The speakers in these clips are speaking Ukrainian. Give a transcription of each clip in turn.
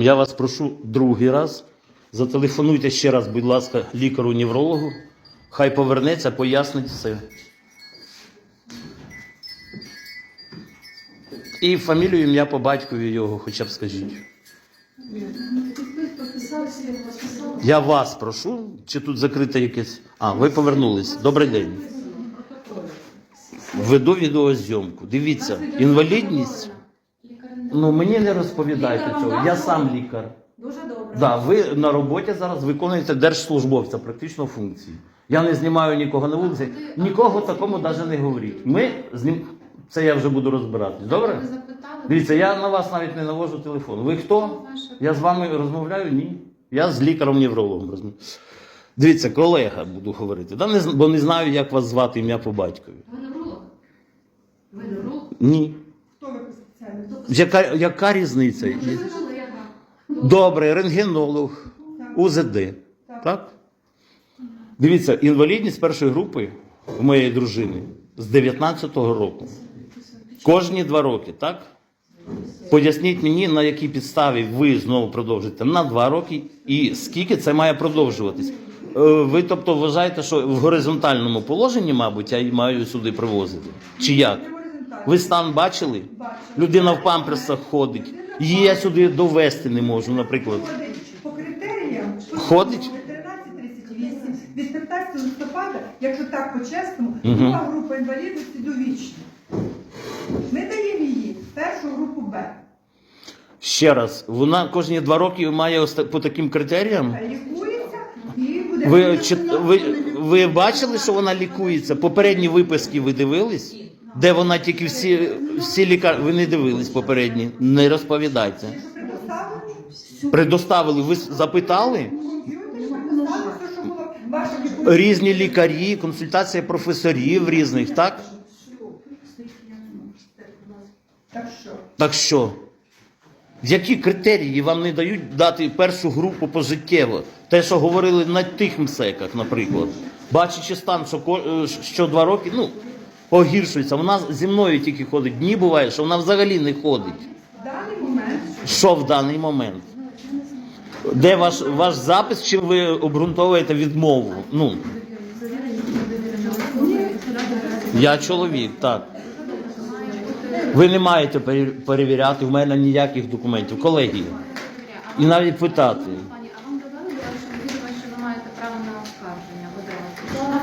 Я вас прошу другий раз. Зателефонуйте ще раз, будь ласка, лікару-неврологу. Хай повернеться, пояснить все. І фамілію, ім'я по батькові його хоча б скажіть. Я вас прошу, чи тут закрите якесь. А, ви повернулись. Добрий день. Веду відеозйомку. Дивіться, інвалідність. Ну мені не розповідайте цього. Я сам лікар. Дуже добре. Да, ви на роботі зараз виконуєте держслужбовця, практично функції. Я не знімаю нікого на вулиці, нікого такому навіть не говоріть. Ми знім... Це я вже буду розбиратись. Добре? Ви запитали? Дивіться, я на вас навіть не навожу телефон. Ви хто? Я з вами розмовляю? Ні. Я з лікарем-неврологом розмовляю. Дивіться, колега буду говорити. Да, не, з- бо не знаю, як вас звати ім'я по батькові. Ви невролог? Ви невролог? Ні. Хто ви по спеціальності? Яка, яка різниця? Добре, рентгенолог, УЗД. Так? Дивіться, інвалідність першої групи у моєї дружини з 19-го року. Кожні два роки, так? Поясніть мені, на якій підставі ви знову продовжите на два роки, і скільки це має продовжуватись. Е, Ви, тобто, вважаєте, що в горизонтальному положенні, мабуть, я її маю сюди привозити? Чи як? Ви стан бачили? Людина в памперсах ходить. Її я сюди довести не можу, наприклад. По критеріям. Ходить? 13.38 від 15 листопада, якщо так по-чесному, друга група інвалідності довічна. Ми даємо її першу групу Б. Ще раз, вона кожні два роки має по таким критеріям. Лікується і буде. Ви, чи, ви, ви бачили, що вона лікується? Попередні виписки ви дивились? Де вона тільки всі, всі лікар... Ви не дивились попередні? Не розповідайте. Предоставили, ви запитали? Різні лікарі, консультація професорів різних, так? Так що? Так що? Які критерії вам не дають дати першу групу пожиттєво? Те, що говорили на тих МСЕКах, наприклад. Бачачи стан, що, е, що два роки, ну, погіршується. Вона зі мною тільки ходить. Дні буває, що вона взагалі не ходить. В даний момент Що в даний момент? Де ваш, ваш запис, чим ви обґрунтовуєте відмову? Ну, я чоловік, так. Ви не маєте пере- перевіряти в мене ніяких документів, колеги. І навіть питати. Пані, а вам додали до вашого відео, що ви маєте право на оскарження?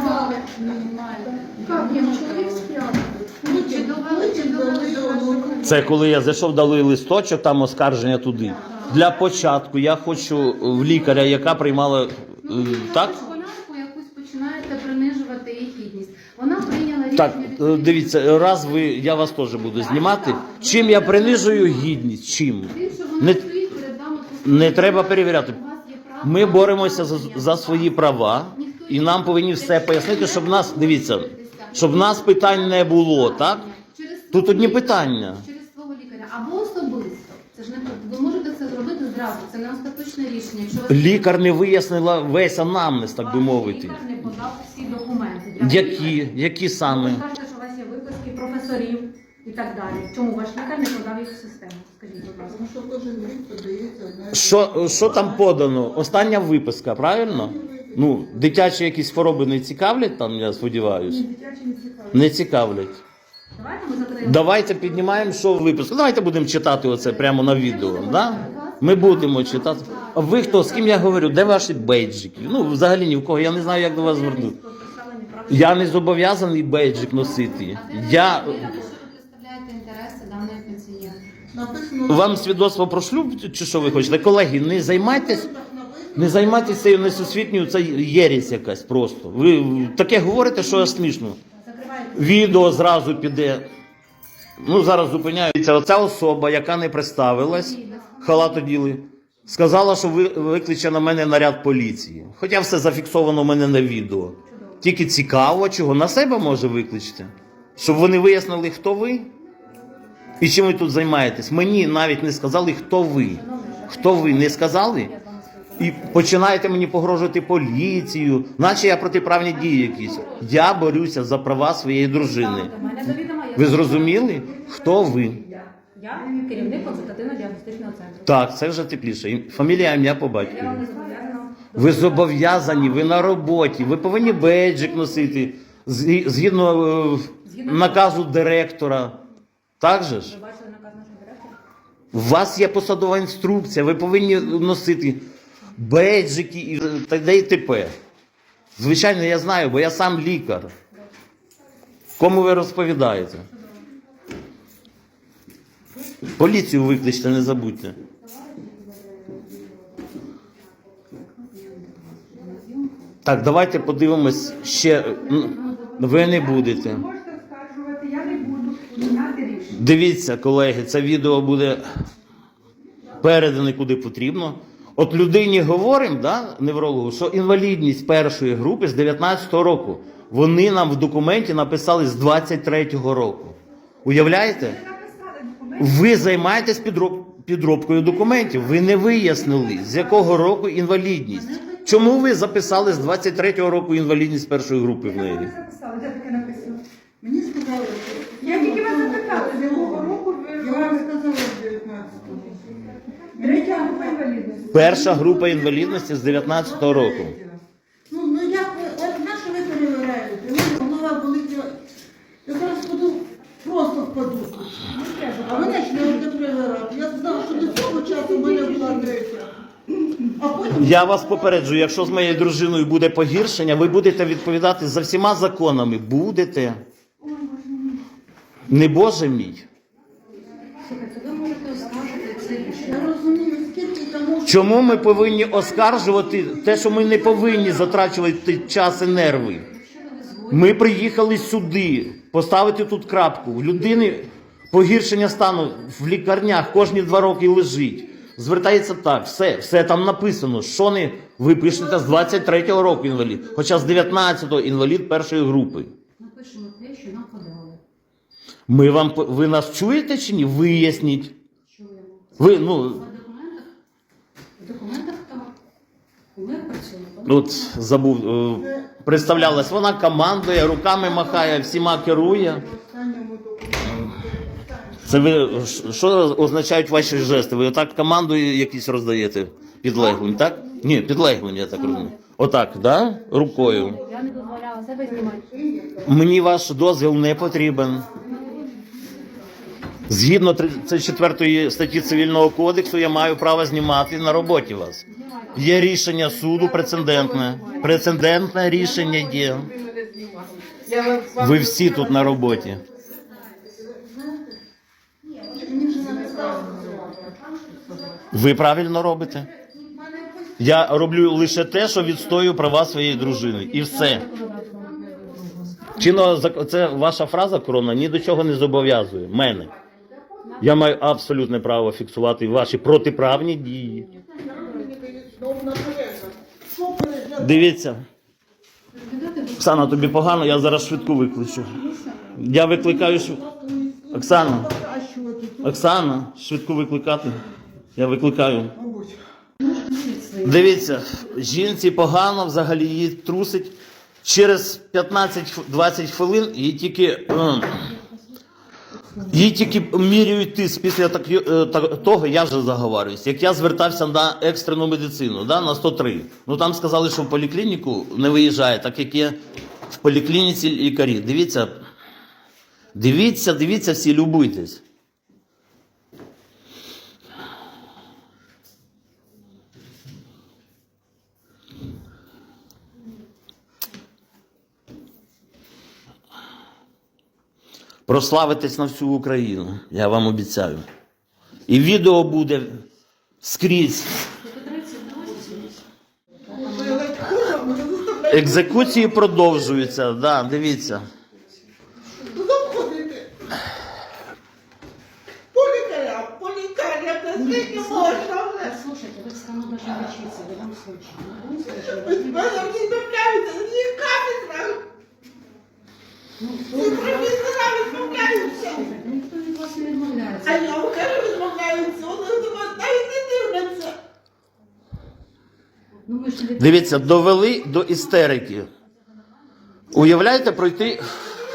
Видали? Не маєте. Как я чоловік спрятав? Ну, чи довели, чи довели до вашого Це коли я зайшов, дали листочок, там оскарження туди. Для початку я хочу в лікаря, яка приймала е, так. Якусь починаєте принижувати її гідність. Вона прийняла рішення Так, е, дивіться, раз ви, я вас теж буду знімати. Чим я принижую гідність? Чим? Тим, що вона Не, стоїть перед вами не треба перевіряти. У вас є право Ми боремося за, за свої права, і нам повинні все пояснити, щоб нас, дивіться, щоб нас питань не було, так? Тут одні питання. Через свого лікаря або особисто. Це ж не ви можете це зробити зразу. Це не остаточне рішення. Якщо вас Лікар не вияснила весь анамнез, так би Ваш мовити. Лікар не подав всі документи. Для Які? Які саме? Ви кажете, що у вас є виписки професорів і так далі. Чому ваш лікар не подав їх в систему? Скажіть, будь ласка. Тому що кожен рік подається одна. Що, що там подано? Остання виписка, правильно? Ну, дитячі якісь хвороби не цікавлять там, я сподіваюся. дитячі не цікаво. Не цікавлять. Давайте ми закриємо. Давайте піднімаємо, що в випуску. Давайте будемо читати оце прямо на відео. Да? Ми будемо читати. А ви хто? З ким я говорю? Де ваші бейджики? Ну, взагалі ні в кого. Я не знаю, як до вас звернути. Я не зобов'язаний бейджик носити. Я Ви представляєте інтереси даної. Написано, вам свідоцтво про шлюб, чи що ви хочете? Колеги, не займайтесь. Не займайтеся цією несусвітньою, це єресь якась просто. Ви таке говорите, що аж смішно. Відео зразу піде. Ну, зараз зупиняються. Оця особа, яка не представилась, халатоділи, сказала, що ви викличе на мене наряд поліції. Хоча все зафіксовано в мене на відео. Тільки цікаво, чого на себе може викличте. Щоб вони вияснили, хто ви і чим ви тут займаєтесь. Мені навіть не сказали, хто ви. Хто ви не сказали? І починаєте мені погрожувати поліцію, наче я протиправні дії якісь. Я борюся за права своєї дружини. Ви зрозуміли, хто ви? Я керівник консультативно-діагностичного центру. Так, це вже тепліше. Фамілія, ім'я по батькові. Ви зобов'язані, ви на роботі, ви повинні бейджик носити згідно е, Згідно- наказу директора. Так же ж? Ви бачили наказ нашого директора? У вас є посадова інструкція, ви повинні носити бейджики і т.д. і т.п. Звичайно, я знаю, бо я сам лікар. Кому ви розповідаєте? Поліцію викличте, не забудьте. Так, давайте подивимось ще. Ви не будете. Дивіться, колеги, це відео буде передане куди потрібно. От людині говоримо, да, неврологу, що інвалідність першої групи з 19-го року. Вони нам в документі написали з 23-го року. Уявляєте? Ви займаєтесь підроб... підробкою документів. Ви не вияснили, з якого року інвалідність. Чому ви записали з 23-го року інвалідність першої групи в неї? записали? Де таке написано? Мені сказали, що... Я тільки вас запитала, з якого року Я ви вам сказала з 19-го. третя група інвалідності. Перша група інвалідності з 19-го року. Ну, ну як ви, от на що ви перевираєте? Ви голова болить, я- я зараз буду, просто впаду. А мене ж не буде перевирати. Я знала, що до цього часу в мене була третя. А потім... Я вас попереджую, якщо з моєю дружиною буде погіршення, ви будете відповідати за всіма законами. Будете. Не Боже мій. Слухайте, ви можете оскаржити це рішення. Я розумію, скільки тому, що... Чому ми повинні оскаржувати те, що ми не повинні затрачувати час і нерви? Ми приїхали сюди поставити тут крапку. В людини погіршення стану в лікарнях кожні два роки лежить. Звертається так, все, все там написано. Що не ви пишете з 23-го року інвалід, хоча з 19-го інвалід першої групи. Напишемо те, що нам подали. Ми вам ви нас чуєте чи ні? Виясніть. Чуємо. Ви ну? В документах так. Ми працюємо. от забув, е, представлялась. Вона командує, руками махає, всіма керує. Це ви ш- що означають ваші жести? Ви отак команду якісь роздаєте підлеглим, так? Ні, підлеглим, я так розумію. Отак, да? Рукою. Я не дозволяла себе знімати. Мені ваш дозвіл не потрібен. Згідно 34 статті Цивільного кодексу, я маю право знімати на роботі вас. Є рішення суду прецедентне. Прецедентне рішення є. Ви всі тут на роботі. Ви правильно робите. Я роблю лише те, що відстоюю права своєї дружини. І все. Чинно це ваша фраза корона ні до чого не зобов'язує мене. Я маю абсолютне право фіксувати ваші протиправні дії. Дивіться. Оксана, тобі погано, я зараз швидку викличу. Я викликаю. Оксана? Оксана, швидку викликати. Я викликаю. Дивіться, жінці погано, взагалі її трусить. Через 15-20 хвилин їй тільки, е, їй тільки міряють тиск після е, так- того, я вже заговарююсь. Як я звертався на екстрену медицину, да, на 103. Ну там сказали, що в поліклініку не виїжджає, так як є в поліклініці лікарі. Дивіться, дивіться, дивіться, всі любуйтесь. Прославитись на всю Україну, я вам обіцяю. І відео буде скрізь. Екзекуції продовжуються, да, дивіться. Слушайте, вы все равно должны лечиться в любом случае. В любом случае. Домовляються, кафедра, Ну, всі професора відмовляються. Ніхто від вас не А я кажу, відмовляються, вони не дивляться. Ну, ми ж не Дивіться, довели до істерики. Уявляєте пройти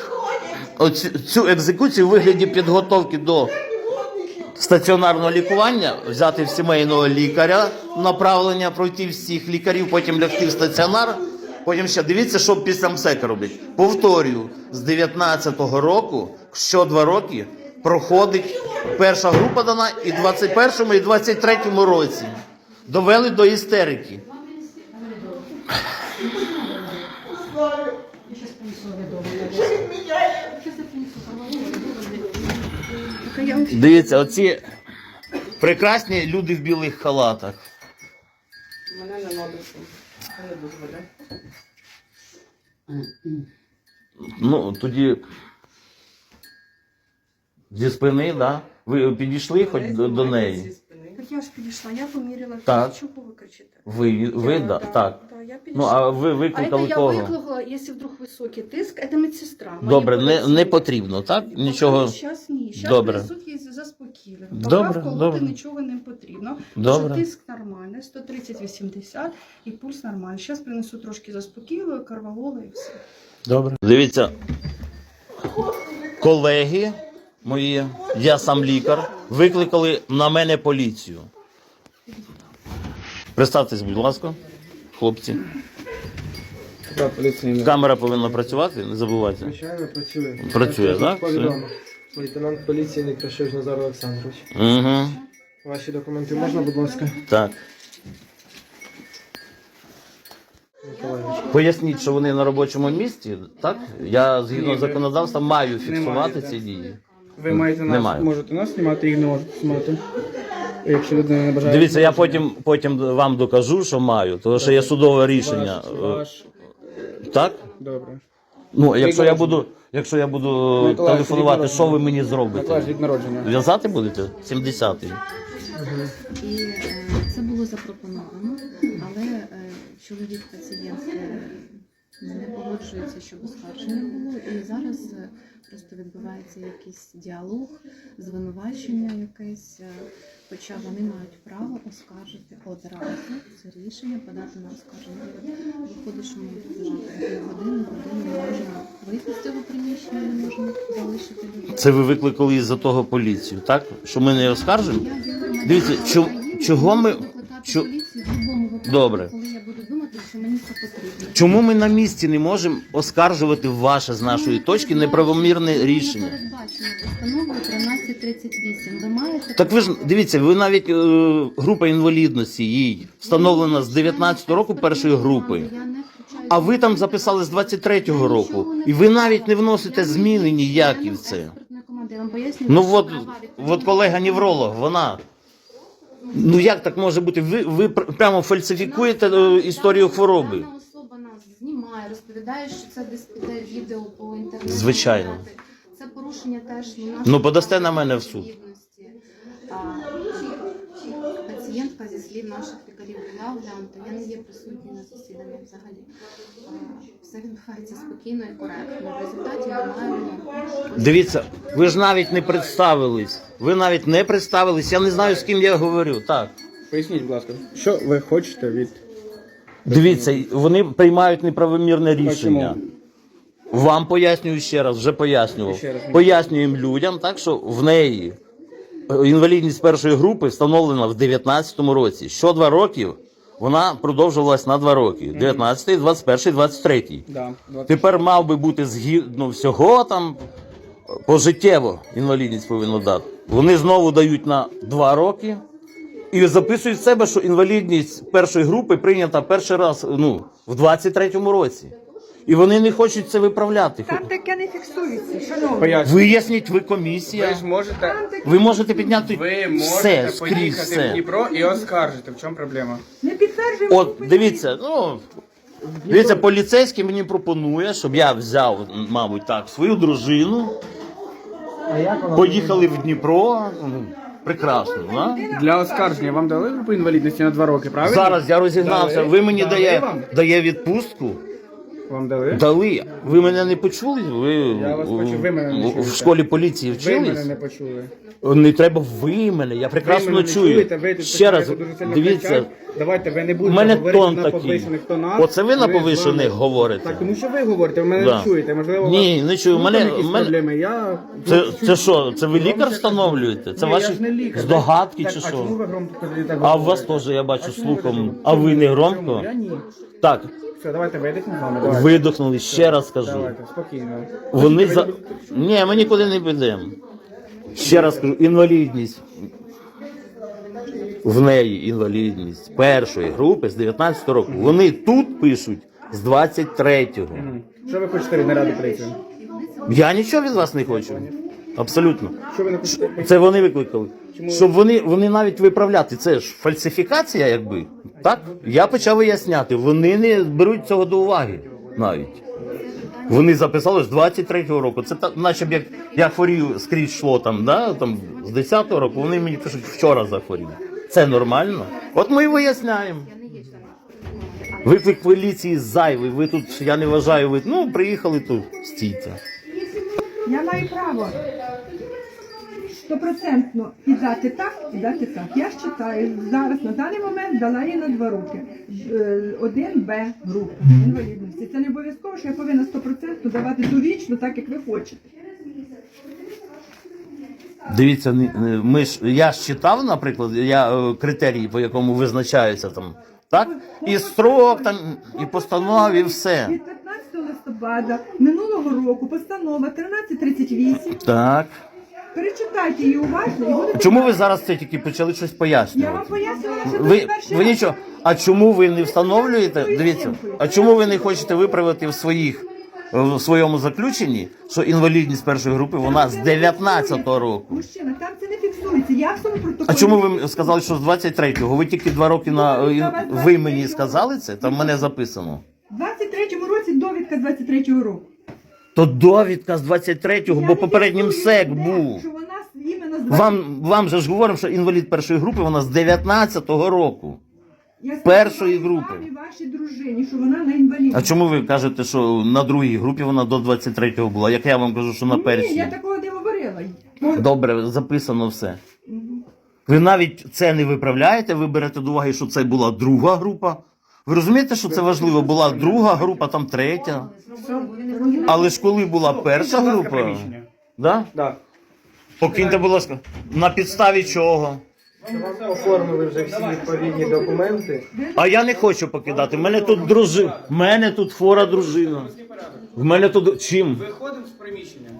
Ходять, оцю- цю екзекуцію у вигляді підготовки до годники. стаціонарного лікування, взяти в сімейного лікаря направлення, пройти всіх лікарів, потім лягти в стаціонар. Потім ще дивіться, що після МСЕК роблять. Повторюю, з 19-го року, що два роки, проходить перша група дана і в 21-му, і 23-му році. Довели до істерики. Дивіться, оці прекрасні люди в білих халатах. Мене не дозволяє. Ну, тоді зі спини, да? Ви підійшли хоч до, до неї? Так я ж підійшла, я поміряла. Так. Чого ви кричите? Ви, ви да, так. Да, я Ну, підійшла. а ви а викликали я кого? викликала, якщо вдруг високий тиск, це медсестра. Добре, не, не потрібно, так? Нічого. Зараз ні. Зараз Добре. присутні заспокійливі. Добре, Поки вколоти добре. нічого не потрібно. Добре. Що тиск нормальний, 130-80 і пульс нормальний. Зараз принесу трошки заспокійливого, карвалола і все. Добре. Дивіться, колеги мої, я сам лікар, викликали на мене поліцію. Представтесь, будь ласка, хлопці. Камера повинна працювати, не забувайте. Звичайно, працює. Працює, так? Повідомо. Лейтенант поліції Некрашевич Назар Олександрович. Угу. Ваші документи можна, будь ласка? Так. Миколаївич. Поясніть, що вони на робочому місці, так? Я згідно законодавства маю фіксувати ці дії. Ви маєте нас, Немає. можете нас знімати, їх не можете знімати. Якщо людина не бажає. Дивіться, я потім, потім вам докажу, що маю, тому що є судове рішення. Ваш, е, ваш... Так? Добре. Ну, якщо я буду, якщо я буду Микола, телефонувати, що ви мені зробите? від народження. В'язати будете? 70-й. І е, це було запропоновано, але е, чоловік пацієнт е, не погоджується, щоб оскарження було. І зараз е, просто відбувається якийсь діалог, звинувачення якесь. е, Хоча вони мають право оскаржити одразу це рішення, подати на оскарження. Виходить, що ми вже годину, годину не можемо вийти з цього приміщення, не можемо залишити людей. Це ви викликали із-за того поліцію, так? Що ми не оскаржимо? Я Дивіться, чо- чого ми- викликати чо- поліцію в будь-якому випадку, Добре. коли я буду думати, що мені це потрібно. Чому ми на місці не можемо оскаржувати ваше з нашої точки неправомірне рішення? Не передбачено постановою 1338. Ви маєте Так ви ж дивіться, ви навіть е, група інвалідності їй встановлена з 19 року першої групи. Я не втручаюся. А ви там записали з 23-го року, і ви навіть не вносите зміни ніякі в це. Я вам пояснюю, Ну що от, права от колега невролог, вона. Ну як так може бути? Ви, ви пр- прямо фальсифікуєте е, історію хвороби. Дана особа нас знімає, розповідає, що це десь піде відео по інтернету. Звичайно. Це порушення теж Ну, подасте на мене в суд. гідності. А, Пацієнтка зі слів наших лікарів була оглянута. Я не є присутня на засіданні взагалі. Все відбувається спокійно і коректно. В результаті ми маємо Дивіться, ви ж навіть не представились. Ви навіть не представились. Я не знаю, з ким я говорю. Так. Поясніть, будь ласка, що ви хочете від. Дивіться, вони приймають неправомірне рішення. чому? Вам пояснюю ще раз, вже пояснював. Ще раз. Пояснюємо людям, так що в неї інвалідність першої групи встановлена в 19-му році. Що два роки вона продовжувалась на два роки: 19, 21, 23. Да, 20... Тепер мав би бути згідно всього там пожиттєво інвалідність повинно дати. Вони знову дають на два роки і записують в себе, що інвалідність першої групи прийнята перший раз ну, в 23-му році. І вони не хочуть це виправляти. Там таке не фіксується, шановні. Поясню. Виясніть, ви Ви комісія. ж можете. Ви можете підняти Ви можете все скрізь поїхати в все. Дніпро і оскаржити. В чому проблема? Не підтверджуємо. От дивіться, ну дивіться, поліцейський мені пропонує, щоб я взяв, мабуть, так, свою дружину. Поїхали в Дніпро. Ну, Прекрасно, да? Для оскарження вам дали групу інвалідності на два роки, правильно? Зараз я розігнався. Ви мені дає, дає відпустку. Вам дали? Дали. Ви мене не почули? Ви, Я вас почув, ви мене не в- чуєте. в школі поліції Ви мене не почули. Не треба ви мене, я прекрасно ви мене не чую. чуєте, ви тут Ще раз, починаєте дуже сильно дивіться, кричати. Давайте ви не у будете мене говорити тон на такий. повишених тонах. Оце ви на з повишених вами- говорите? Так, тому що ви говорите, ви мене Да. не чуєте. Можливо, Ні, вас не чую. ну, Мене- якісь мене- проблеми. Я... Це, це що, це ви лікар встановлюєте? Це Ні, ваші ж не лікар. здогадки Так, чи А чому що? ви громко тоді так А у вас говорите? теж я бачу чому ви слухом. А ви не Чому? громко? Я ні. Так, Все, давайте вийдемо з вами. Давайте. видохнули, ще раз кажу. Давайте, спокійно. Вони за. Ні, ми нікуди не підемо. Ще раз кажу, інвалідність. В неї інвалідність першої групи з 19 року. Вони тут пишуть з 23-го. Мгм. Що ви хочете від наряду поліції? Я нічого від вас не хочу. Абсолютно. Що ви не? Це вони викликали. Щоб вони, вони навіть виправляти. Це ж фальсифікація, якби. Так? Я почав виясняти. Вони не беруть цього до уваги навіть. Вони записали з 23-го року. Це так, наче б як я хворію скрізь йшло там, да? там з 10-го року, вони мені пишуть, вчора захворів. Це нормально? От ми і виясняємо. Виклик поліції зайвий. Ви тут, я не вважаю, ви ну, приїхали тут, стійте. Я маю право стопроцентно і дати так, і дати так. Я ж читаю зараз на даний момент дала їй на два роки. Е, Один Б група інвалідності. Це не обов'язково, що я повинна стопроцентно давати довічно, так як ви хочете. Дивіться, ми ж я ж читав, наприклад, я е, критерії, по якому визначається там, так? І строк, там, і постанов, і все. Від 15 листопада минулого року постанова 1338. Так. Перечитайте її уважно і будете. Чому ви зараз це тільки почали щось Я вам пояснювати? пояснювала, що Ви, перший ви раз. нічого. А чому ви не встановлюєте? Дивіться, а чому ви не хочете виправити в своїх в своєму заключенні, що інвалідність першої групи вона з 19-го року? Мужчина, там це не фіксується. Я в своєму протоколі. А чому ви сказали, що з 23-го? Ви тільки два роки на е, ви мені сказали це? Там мене записано. 23-му році довідка з 23-го року. То довідка з 23-го, Я бо не попереднім фіксую СЕК ніде, був. Що вона з- іменно з 20... Вам, вам же ж говоримо, що інвалід першої групи вона з 19-го року. Я першої сказала групи. вам і вашій дружині, що вона на інвалідності. А чому ви кажете, що на другій групі вона до 23-го була? Як я вам кажу, що на Ні, першій? я такого не говорила. Добре, записано все. Ви навіть це не виправляєте, ви берете до уваги, що це була друга група. Ви розумієте, що це важливо? Була друга група, там третя. Але ж коли була перша група, приміщення. да? Покиньте, будь ласка, на підставі чого? Оформили вже всі відповідні документи. А я не хочу покидати. В мене тут дружина. В мене тут хвора дружина. В мене тут чим? Виходимо з приміщення.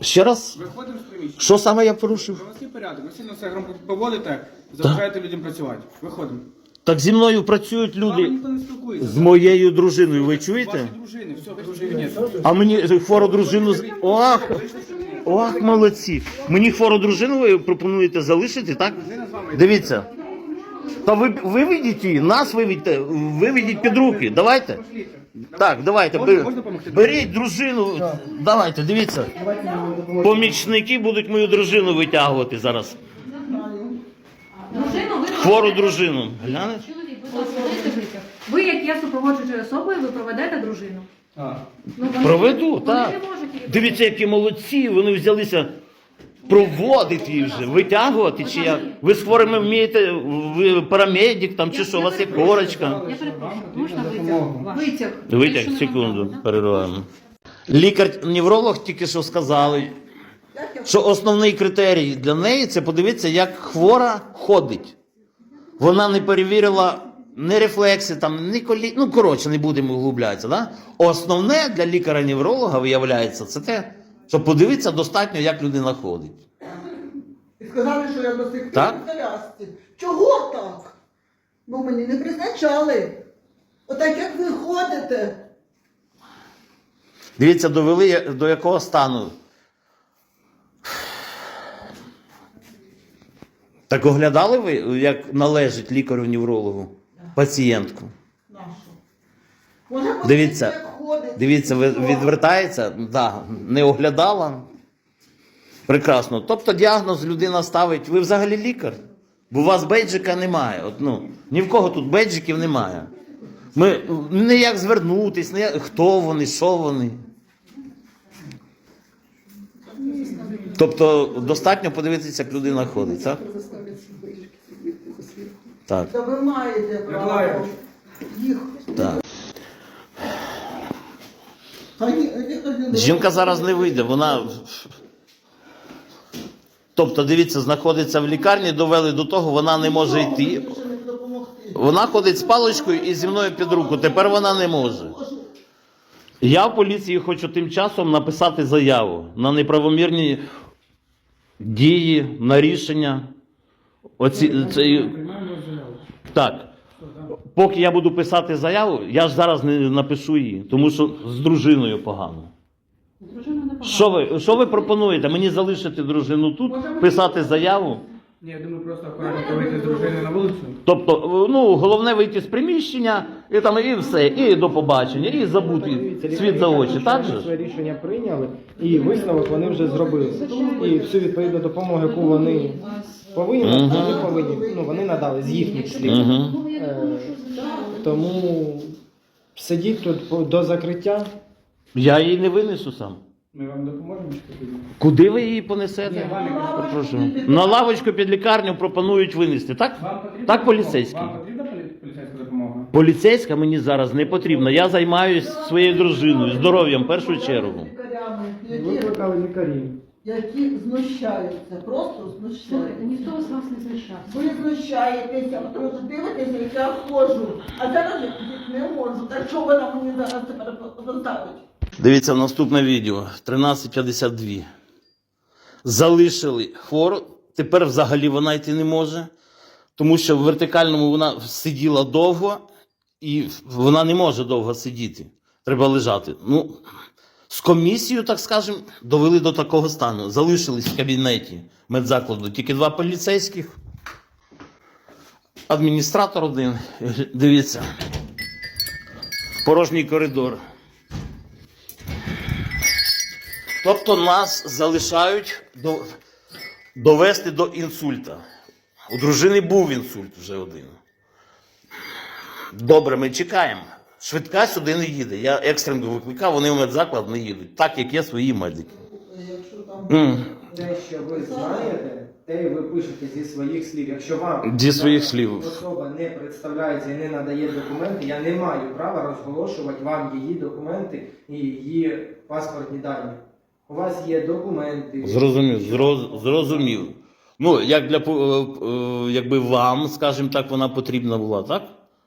Ще раз? Виходимо з приміщення. Що саме я порушив? У вас є порядок, ви сильно все громко поводите, заважаєте людям працювати. Виходимо. Так зі мною працюють З вами люди ніхто не спілкується. з моєю дружиною. Ви Ваші чуєте? дружини, все, ви дружини. А мені хвору дружину з. Ох! Ох, молодці! Мені хвору дружину ви пропонуєте залишити, так? Дивіться. Та ви виведіть її, нас виведьте, виведіть під руки. Давайте. Так, давайте. Можна- бер- можна допомогти? Беріть дружину. Давайте, дивіться. Помічники будуть мою дружину витягувати зараз. Хвору дружину. Глянеш? Ви, як є супроводжуючою особою, ви проведете дружину. Ну, вони- Проведу, вони так. не можуть її Дивіться, які молодці, вони взялися проводити її вже, витягувати чи як. Ви з хворими вмієте, ви парамедик там чи що, у вас є корочка. Я перепрошую, можна витяг? Витяг. Витяг, секунду, перериваємо. Лікар-невролог тільки що сказали, що основний критерій для неї це подивитися, як хвора ходить. Вона не перевірила ні рефлекси, там, ні колі... ну коротше, не будемо углублятися. Да? Основне для лікаря-невролога виявляється це те, що подивитися достатньо, як людина ходить. І сказали, що я до сих пір Так? в колясці. Чого так? Бо мені не призначали. Отак як ви ходите. Дивіться, довели я- до якого стану. Так оглядали ви, як належить лікарю-неврологу пацієнтку? Вона Дивіться, ходить. дивіться, ви відвертається, да, не оглядала. Прекрасно. Тобто діагноз людина ставить, ви взагалі лікар, бо у вас бейджика немає. От, ну, ні в кого тут бейджиків немає. Ми не як звернутись, не як, хто вони, що вони. Тобто достатньо подивитися, як людина ходить, так? Так, Та ви маєте право їх. так. Жінка зараз не вийде, вона. Тобто, дивіться, знаходиться в лікарні, довели до того, вона не може йти. Вона ходить з паличкою і зі мною під руку. Тепер вона не може. Я в поліції хочу тим часом написати заяву на неправомірні дії, на рішення. Оці, Приймаємо заяву. Так. Поки я буду писати заяву, я ж зараз не напишу її, тому що з дружиною погано. Що ви, що ви пропонуєте? Мені залишити дружину тут, писати заяву? Ні, я думаю, просто акуратно вийти з дружиною на вулицю. Тобто, ну, головне вийти з приміщення, і там і все, і до побачення, і забути світ за очі, так же? ж? Своє рішення прийняли, і висновок вони вже зробили. І всю відповідну допомогу, яку вони повинні, Мгм. вони повинні, ну вони надали з їхніх слів. Угу. Е, тому сидіть тут по- до закриття. Я її не винесу сам. Ми вам допоможемо чи? Куди ви її понесете? Ні, вам якраз. Прошу. На лавочку під лікарню пропонують винести, так? Вам потрібна Так, допомога? поліцейський. Вам потрібна полі- поліцейська допомога? Поліцейська мені зараз не потрібна. Я займаюся своєю дружиною, здоров'ям в першу чергу. Лікарями, які, Викликали лікарів. які знущаються, просто Слухайте, знущаються. ніхто з вас не знущався. Ви знущаєтеся, ви тут дивитеся, як я ходжу. А зараз я не можу. Так що ви нам мені зараз тепер заставить? Дивіться наступне відео 13.52. Залишили хвору, тепер взагалі вона йти не може, тому що в вертикальному вона сиділа довго, і вона не може довго сидіти. Треба лежати. Ну, з комісією, так скажемо, довели до такого стану. Залишились в кабінеті медзакладу тільки два поліцейських, адміністратор один. Дивіться. Порожній коридор. Тобто нас залишають до, довести до інсульта. У дружини був інсульт вже один. Добре, ми чекаємо. Швидка сюди не їде. Я екстрено викликав, вони в медзаклад не їдуть, так як є свої медики. Якщо там М, Те, що ви знаєте, те ви пишете зі своїх слів. Якщо вам Зі своїх слів. особа не представляється і не надає документи, я не маю права розголошувати вам її документи і її паспортні дані. У вас є документи. Зрозумів, зроз, зрозумів. Ну, як для по- е, е, якби вам, скажімо так, вона потрібна була, так?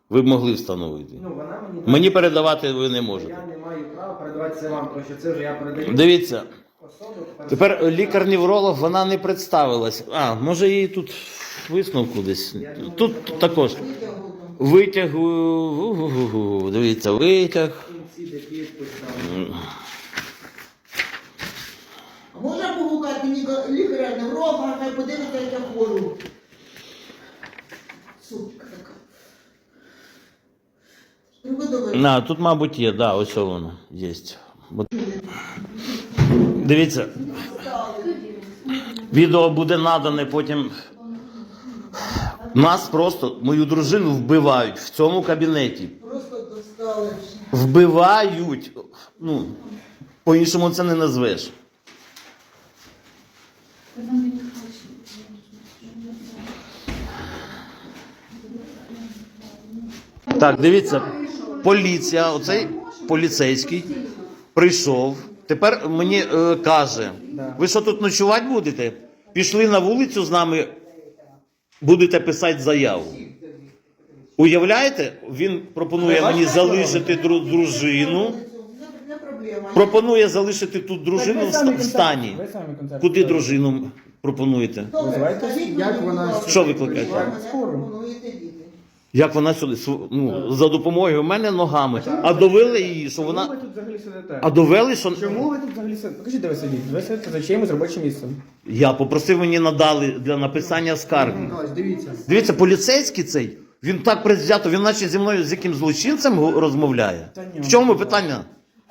Ви б могли встановити. Ну, вона мені Мені передавати ви не можете. Я не маю права передавати це вам, тому що це вже я передаю Дивіться, особу. Тепер лікар-невролог вона не представилась. А, може її тут висновку десь. Тут також. Витяг. Дивіться, витяг там. А можна погукати ніка- лікаря невролога, хай подивиться, як я ходжу. Сутка така. На, тут, мабуть, є, да, ось воно є. Дивіться. Відео буде надане потім. Нас просто, мою дружину вбивають в цьому кабінеті. Просто достали. Вбивають. Ну, по-іншому це не назвеш. Так, дивіться, поліція, оцей поліцейський прийшов. Тепер мені е, каже: ви що тут ночувати будете? Пішли на вулицю з нами, будете писати заяву. Уявляєте, він пропонує мені залишити дру- дружину. Проблема. Пропонує залишити тут дружину в ста- стані. Ви самі концерт. Куди дружину пропонуєте? Добре, Визивайте, скажіть як мені, вона- будь ласка, Що викликаєте? що Скоро. пропонуєте діти? Як вона сюди су- ну, за допомогою мене ногами, а довели її, що Чому ви вона. тут взагалі сидите? А довели, що Чому ви тут взагалі сидите? Покажіть, де ви сидите. Ви сидите за чиїмось робочим місцем. я попросив мені надали для написання скарги. Миколаївич, дивіться. Дивіться, поліцейський цей, він так предвзято, він наче зі мною з яким злочинцем го- розмовляє. Та ні, В чому питання?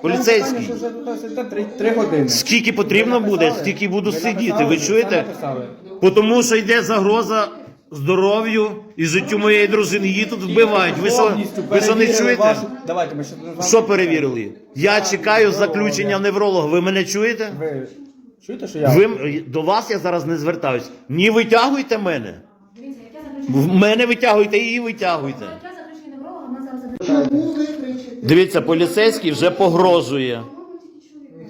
Поліцейський. Питання, що ви три, три години. Скільки потрібно Ви буде, написали? стільки буду Ви сидіти. написали? Ви Це чуєте? написали? Бо Тому що йде загроза здоров'ю і життю моєї дружини. Її тут вбивають. Ви що, Повністю ви що не перевірили чуєте? вашу- Давайте ми ще Що перевірили? Я чекаю заключення невролога. Ви мене чуєте? Ви чуєте, що я? Ви м- до вас я зараз не звертаюсь. Ні, витягуйте мене. Дивіться, яке заключення. В мене витягуйте, її витягуйте. Яке заключення невролога ми зараз запитаємо. Чому ви? Дивіться, поліцейський вже погрожує.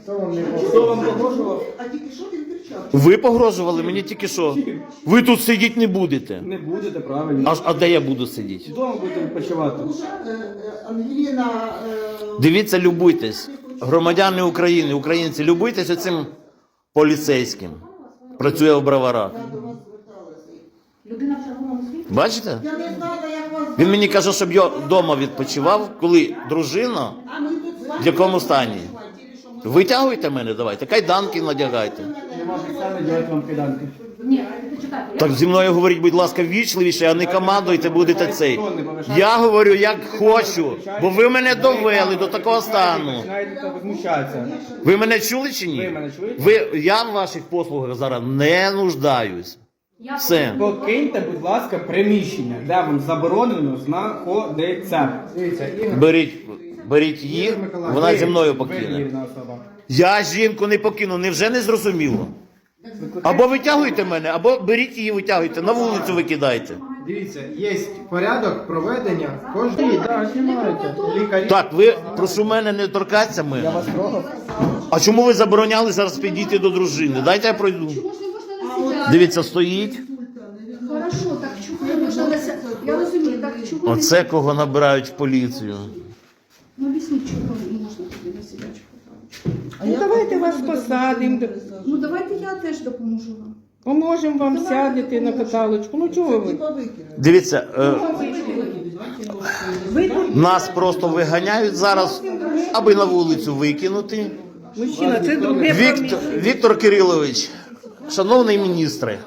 Хто вам не Хто вам погрожував? А тільки що він кричав? Ви погрожували мені тільки що. Ви тут сидіти не будете. Не будете, правильно. А, а де я буду сидіти? Вдома будете відпочивати. Е, е, Ангеліна, е, Дивіться, любуйтесь. Громадяни України, українці, любуйтесь цим поліцейським. Працює в броварах. до вас зверталася. Людина. Бачите? Я не знала, як вас Він мені каже, щоб я вдома відпочивав, коли дружина А ми тут з вами в якому стані. тільки що ми Витягуйте мене, давайте, кайданки надягайте. Робити вам. Ні, почекайте. Так зі мною говоріть, будь ласка, вічливіше, а не командуйте, будете цей. Я говорю, як хочу, бо ви мене довели до такого стану. Починаєте возмущатися. Ви мене чули чи Ви ні? мене чуєте? Ви, я в ваших послугах зараз не нуждаюсь. Я Все. Покиньте, будь ласка, приміщення, де вам заборонено знаходиться. Дивіться, Ігор Беріть, беріть Миколаївич, вона зі мною покине. особа. Я жінку не покину, невже не зрозуміло? Або витягуйте мене, або беріть її, витягуйте, на вулицю викидайте. Дивіться, є порядок проведення кожної. Знімайте. Лікарі. Так, ви прошу мене не торкатися Я мене. вас трогав. А чому ви забороняли зараз підійти до дружини? Дайте я пройду. Дивіться, стоїть. Хорошо, так чого не? Я розумію, так чого Оце кого набирають в поліцію. Ну, об'ясніть, чого не можна туди на ставити. Ну давайте вас посадимо. Ну, давайте я теж допоможу вам. Поможемо вам сядете на каталочку. Ну чого ви? Дивіться, е, Ви нас просто виганяють зараз, аби на вулицю викинути. мужчина, це друге Віктор, Віктор Кирилович, шановний міністре,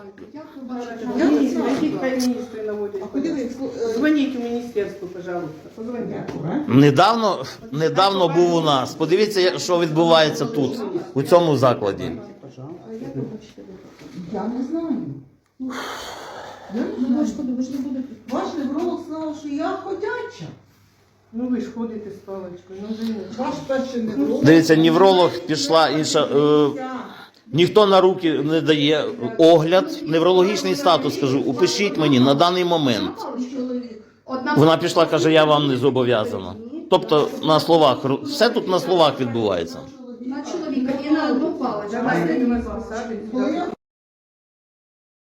Дзвоніть у міністерство, пожалуйста. Позвоніть. недавно, недавно був у нас. Подивіться, що відбувається тут, у цьому закладі. Я не знаю. Ну, не. Ваш невролог сказав, що я ходяча. Ну ви ж ходите з паличкою, ну ви Ваш перший невролог. Дивіться, невролог пішла інша. Е, ніхто на руки не дає огляд, неврологічний статус. Кажу, упишіть мені на даний момент. Вона пішла, каже, я вам не зобов'язана. Тобто на словах, все тут на словах відбувається. на чоловіка і на одну паличку.